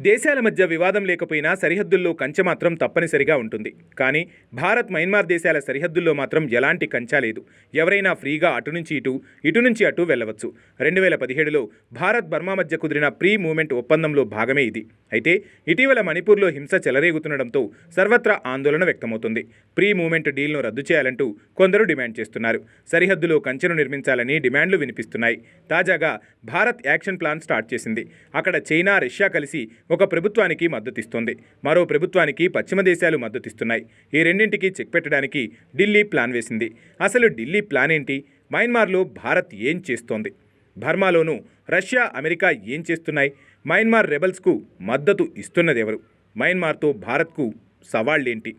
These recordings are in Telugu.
దేశాల మధ్య వివాదం లేకపోయినా సరిహద్దుల్లో కంచె మాత్రం తప్పనిసరిగా ఉంటుంది. కానీ భారత్ మయన్మార్ దేశాల సరిహద్దుల్లో మాత్రం ఎలాంటి కంచా లేదు. ఎవరైనా ఫ్రీగా అటు నుంచి ఇటు ఇటు నుంచి అటు వెళ్ళవచ్చు. రెండు వేల పదిహేడులో భారత్ బర్మా మధ్య కుదిరిన ప్రీ మూమెంట్ ఒప్పందంలో భాగమే ఇది. అయితే ఇటీవల మణిపూర్లో హింస చెలరేగుతుండడంతో సర్వత్రా ఆందోళన వ్యక్తమవుతుంది. ప్రీ మూమెంట్ డీల్ను రద్దు చేయాలంటూ కొందరు డిమాండ్ చేస్తున్నారు. సరిహద్దులో కంచెను నిర్మించాలని డిమాండ్లు వినిపిస్తున్నాయి. తాజాగా భారత్ యాక్షన్ ప్లాన్ స్టార్ట్ చేసింది. అక్కడ చైనా రష్యా కలిసి ఒక ప్రభుత్వానికి మద్దతిస్తోంది. మరో ప్రభుత్వానికి పశ్చిమ దేశాలు మద్దతిస్తున్నాయి. ఈ రెండింటికి చెక్ పెట్టడానికి ఢిల్లీ ప్లాన్ వేసింది. అసలు ఢిల్లీ ప్లాన్ ఏంటి? మయన్మార్లో భారత్ ఏం చేస్తోంది? బర్మాలోనూ రష్యా అమెరికా ఏం చేస్తున్నాయి? మయన్మార్ రెబల్స్కు మద్దతు ఇస్తున్నదెవరు? మయన్మార్తో భారత్కు సవాళ్ళేంటి?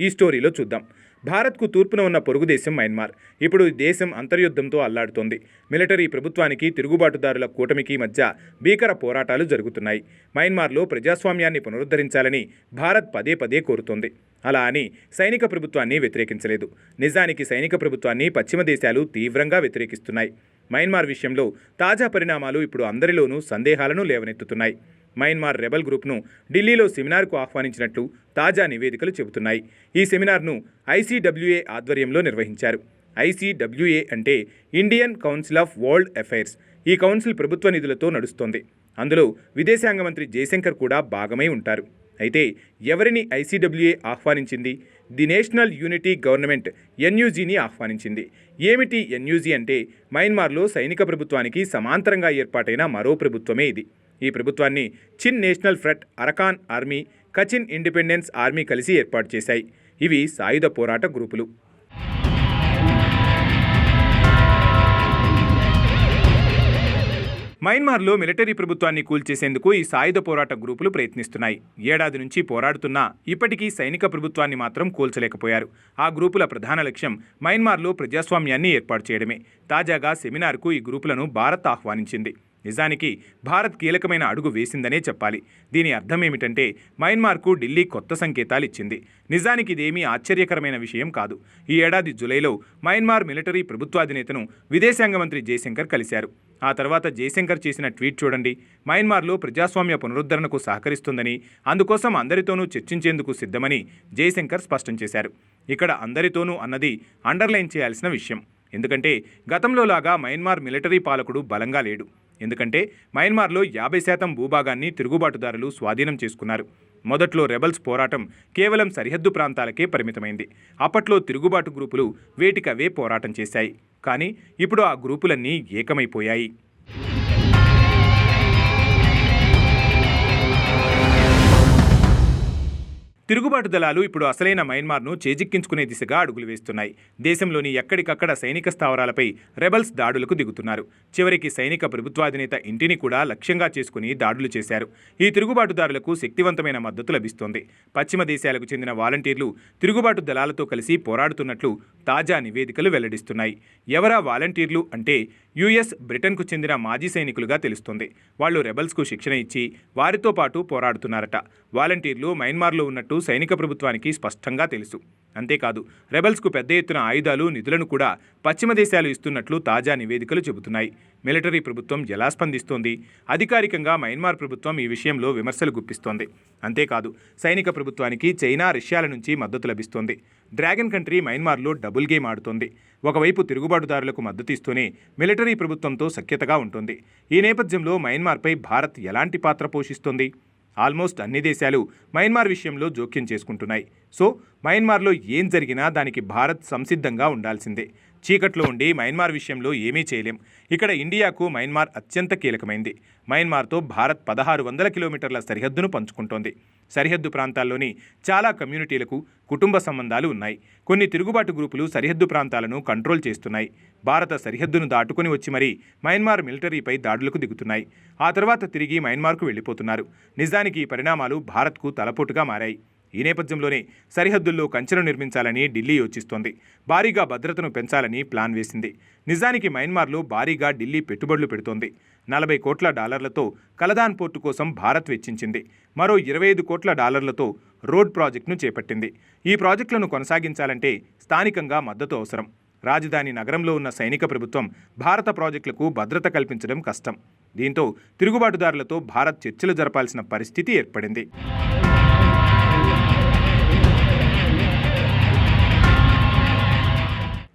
ఈ స్టోరీలో చూద్దాం. భారత్కు తూర్పున ఉన్న పొరుగు దేశం మయన్మార్. ఇప్పుడు ఈ దేశం అంతర్యుద్ధంతో అల్లాడుతోంది. మిలిటరీ ప్రభుత్వానికి తిరుగుబాటుదారుల కూటమికి మధ్య భీకర పోరాటాలు జరుగుతున్నాయి. మయన్మార్లో ప్రజాస్వామ్యాన్ని పునరుద్ధరించాలని భారత్ పదే పదే కోరుతోంది. అలా అని సైనిక ప్రభుత్వాన్ని వ్యతిరేకించలేదు. నిజానికి సైనిక ప్రభుత్వాన్ని పశ్చిమ దేశాలు తీవ్రంగా వ్యతిరేకిస్తున్నాయి. మయన్మార్ విషయంలో తాజా పరిణామాలు ఇప్పుడు అందరిలోనూ సందేహాలను లేవనెత్తుతున్నాయి. మయన్మార్ రెబల్ గ్రూప్ను ఢిల్లీలో సెమినార్కు ఆహ్వానించినట్లు తాజా నివేదికలు చెబుతున్నాయి. ఈ సెమినార్ను ఐసీడబ్ల్యూఏ ఆధ్వర్యంలో నిర్వహించారు. ఐసీడబ్ల్యూఏ అంటే Indian council of world affairs. ఈ కౌన్సిల్ ప్రభుత్వ నిధులతో నడుస్తోంది. అందులో విదేశాంగ మంత్రి జయశంకర్ కూడా భాగమై ఉంటారు. అయితే ఎవరిని ఐసీడబ్ల్యూఏ ఆహ్వానించింది? ది నేషనల్ యూనిటీ గవర్నమెంట్ ఎన్యూజీని ఆహ్వానించింది. ఏమిటి ఎన్యూజీ అంటే? మయన్మార్లో సైనిక ప్రభుత్వానికి సమాంతరంగా ఏర్పాటైన మరో ప్రభుత్వమే ఇది. ఈ ప్రభుత్వాన్ని Chin national front Arakan army Kachin independence army కలిసి ఏర్పాటు చేశాయి. ఇవి సాయుధ పోరాట గ్రూపులు. మయన్మార్లో మిలిటరీ ప్రభుత్వాన్ని కూల్చేసేందుకు ఈ సాయుధ పోరాట గ్రూపులు ప్రయత్నిస్తున్నాయి. ఏడాది నుంచి పోరాడుతున్నా ఇప్పటికీ సైనిక ప్రభుత్వాన్ని మాత్రం కూల్చలేకపోయారు. ఆ గ్రూపుల ప్రధాన లక్ష్యం మయన్మార్లో ప్రజాస్వామ్యాన్ని ఏర్పాటు చేయడమే. తాజాగా సెమినార్కు ఈ గ్రూపులను భారత్ ఆహ్వానించింది. నిజానికి భారత్ కీలకమైన అడుగు వేసిందనే చెప్పాలి. దీని అర్థం ఏమిటంటే మయన్మార్కు ఢిల్లీ కొత్త సంకేతాలు ఇచ్చింది. నిజానికి ఇదేమీ ఆశ్చర్యకరమైన విషయం కాదు. ఈ ఏడాది జులైలో మయన్మార్ మిలిటరీ ప్రభుత్వాధినేతను విదేశాంగ మంత్రి జయశంకర్ కలిశారు. ఆ తర్వాత జయశంకర్ చేసిన ట్వీట్ చూడండి. మయన్మార్లో ప్రజాస్వామ్య పునరుద్ధరణకు సహకరిస్తుందని అందుకోసం అందరితోనూ చర్చించేందుకు సిద్ధమని జయశంకర్ స్పష్టం చేశారు. ఇక్కడ అందరితోనూ అన్నది అండర్లైన్ చేయాల్సిన విషయం. ఎందుకంటే గతంలో లాగా మయన్మార్ మిలిటరీ పాలకుడు బలంగా లేడు. ఎందుకంటే మయన్మార్లో యాభై శాతం భూభాగాన్ని తిరుగుబాటుదారులు స్వాధీనం చేసుకున్నారు. మొదట్లో రెబల్స్ పోరాటం కేవలం సరిహద్దు ప్రాంతాలకే పరిమితమైంది. అప్పట్లో తిరుగుబాటు గ్రూపులు వేటికవే పోరాటం చేశాయి. కానీ ఇప్పుడు ఆ గ్రూపులన్నీ ఏకమైపోయాయి. తిరుగుబాటు దళాలు ఇప్పుడు అసలైన మయన్మార్ను చేజిక్కించుకునే దిశగా అడుగులు వేస్తున్నాయి. దేశంలోని ఎక్కడికక్కడ సైనిక స్థావరాలపై రెబల్స్ దాడులకు దిగుతున్నారు. చివరికి సైనిక ప్రభుత్వాధినేత ఇంటిని కూడా లక్ష్యంగా చేసుకుని దాడులు చేశారు. ఈ తిరుగుబాటుదారులకు శక్తివంతమైన మద్దతు లభిస్తోంది. పశ్చిమ దేశాలకు చెందిన వాలంటీర్లు తిరుగుబాటు దళాలతో కలిసి పోరాడుతున్నట్లు తాజా నివేదికలు వెల్లడిస్తున్నాయి. ఎవరా వాలంటీర్లు అంటే యుఎస్ బ్రిటన్కు చెందిన మాజీ సైనికులుగా తెలుస్తుంది. వాళ్ళు రెబల్స్కు శిక్షణ ఇచ్చి వారితో పాటు పోరాడుతున్నారట. వాలంటీర్లు మయన్మార్లో ఉన్నట్టు సైనిక ప్రభుత్వానికి స్పష్టంగా తెలుసు. అంతేకాదు రెబల్స్కు పెద్ద ఎత్తున ఆయుధాలు నిధులను కూడా పశ్చిమ దేశాలు ఇస్తున్నట్లు తాజా నివేదికలు చెబుతున్నాయి. మిలిటరీ ప్రభుత్వం ఎలా స్పందిస్తోంది? అధికారికంగా మయన్మార్ ప్రభుత్వం ఈ విషయంలో విమర్శలు గుప్పిస్తోంది. అంతేకాదు సైనిక ప్రభుత్వానికి చైనా రష్యాల నుంచి మద్దతు లభిస్తోంది. డ్రాగన్ కంట్రీ మయన్మార్లో డబుల్ గేమ్ ఆడుతోంది. ఒకవైపు తిరుగుబాటుదారులకు మద్దతు ఇస్తూనే మిలిటరీ ప్రభుత్వంతో సఖ్యతగా ఉంటుంది. ఈ నేపథ్యంలో మయన్మార్పై భారత్ ఎలాంటి పాత్ర పోషిస్తోంది? ఆల్మోస్ట్ అన్ని దేశాలు మయన్మార్ విషయంలో జోక్యం చేసుకుంటున్నాయి. సో మయన్మార్లో ఏం జరిగినా దానికి భారత్ సంసిద్ధంగా ఉండాల్సిందే. చీకట్లో ఉండి మయన్మార్ విషయంలో ఏమీ చేయలేం. ఇక్కడ ఇండియాకు మయన్మార్ అత్యంత కీలకమైంది. మయన్మార్తో భారత్ పదహారు వందల కిలోమీటర్ల సరిహద్దును పంచుకుంటోంది. సరిహద్దు ప్రాంతాల్లోని చాలా కమ్యూనిటీలకు కుటుంబ సంబంధాలు ఉన్నాయి. కొన్ని తిరుగుబాటు గ్రూపులు సరిహద్దు ప్రాంతాలను కంట్రోల్ చేస్తున్నాయి. భారత సరిహద్దును దాటుకుని వచ్చి మరీ మయన్మార్ మిలిటరీపై దాడులకు దిగుతున్నాయి. ఆ తర్వాత తిరిగి మయన్మార్కు వెళ్ళిపోతున్నారు. నిజానికి ఈ పరిణామాలు భారత్కు తలపోటుగా మారాయి. ఈ నేపథ్యంలోనే సరిహద్దుల్లో కంచెను నిర్మించాలని ఢిల్లీ యోచిస్తోంది. భారీగా భద్రతను పెంచాలని ప్లాన్ వేసింది. నిజానికి మయన్మార్లో భారీగా ఢిల్లీ పెట్టుబడులు పెడుతోంది. నలభై కోట్ల డాలర్లతో కలదాన్ పోర్టు కోసం భారత్ వెచ్చించింది. మరో ఇరవై ఐదు కోట్ల డాలర్లతో రోడ్ ప్రాజెక్టును చేపట్టింది. ఈ ప్రాజెక్టులను కొనసాగించాలంటే స్థానికంగా మద్దతు అవసరం. రాజధాని నగరంలో ఉన్న సైనిక ప్రభుత్వం భారత ప్రాజెక్టులకు భద్రత కల్పించడం కష్టం. దీంతో తిరుగుబాటుదారులతో భారత్ చర్చలు జరపాల్సిన పరిస్థితి ఏర్పడింది.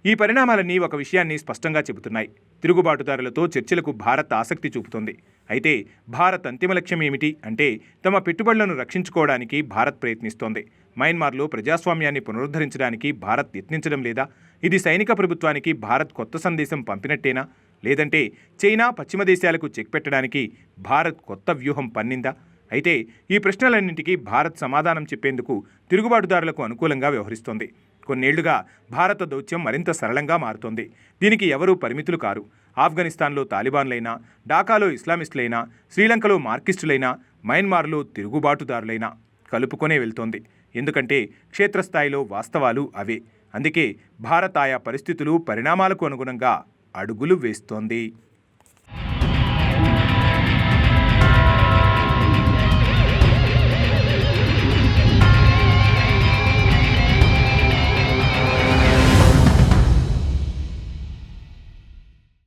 ఈ పరిణామాలన్నీ ఒక విషయాన్ని స్పష్టంగా చెబుతున్నాయి. తిరుగుబాటుదారులతో చర్చలకు భారత్ ఆసక్తి చూపుతోంది. అయితే భారత్ అంతిమ లక్ష్యం ఏమిటి అంటే తమ పెట్టుబడులను రక్షించుకోవడానికి భారత్ ప్రయత్నిస్తోంది. మయన్మార్లో ప్రజాస్వామ్యాన్ని పునరుద్ధరించడానికి భారత్ యత్నించడం లేదా? ఇది సైనిక ప్రభుత్వానికి భారత్ కొత్త సందేశం పంపినట్టేనా? లేదంటే చైనా పశ్చిమ దేశాలకు చెక్ పెట్టడానికి భారత్ కొత్త వ్యూహం పన్నిందా? అయితే ఈ ప్రశ్నలన్నింటికీ భారత్ సమాధానం చెప్పేందుకు తిరుగుబాటుదారులకు అనుకూలంగా వ్యవహరిస్తోంది. కొన్నేళ్ళుగా భారత దౌత్యం మరింత సరళంగా మారుతోంది. దీనికి ఎవరూ పరిమితులు కారు. ఆఫ్ఘనిస్తాన్లో తాలిబాన్లైనా ఢాకాలో ఇస్లామిస్టులైనా శ్రీలంకలో మార్కిస్టులైనా మయన్మార్లో తిరుగుబాటుదారులైనా కలుపుకొనే వెళ్తోంది. ఎందుకంటే క్షేత్రస్థాయిలో వాస్తవాలు అవే. అందుకే భారత్ ఆయా పరిస్థితులు పరిణామాలకు అనుగుణంగా అడుగులు వేస్తోంది.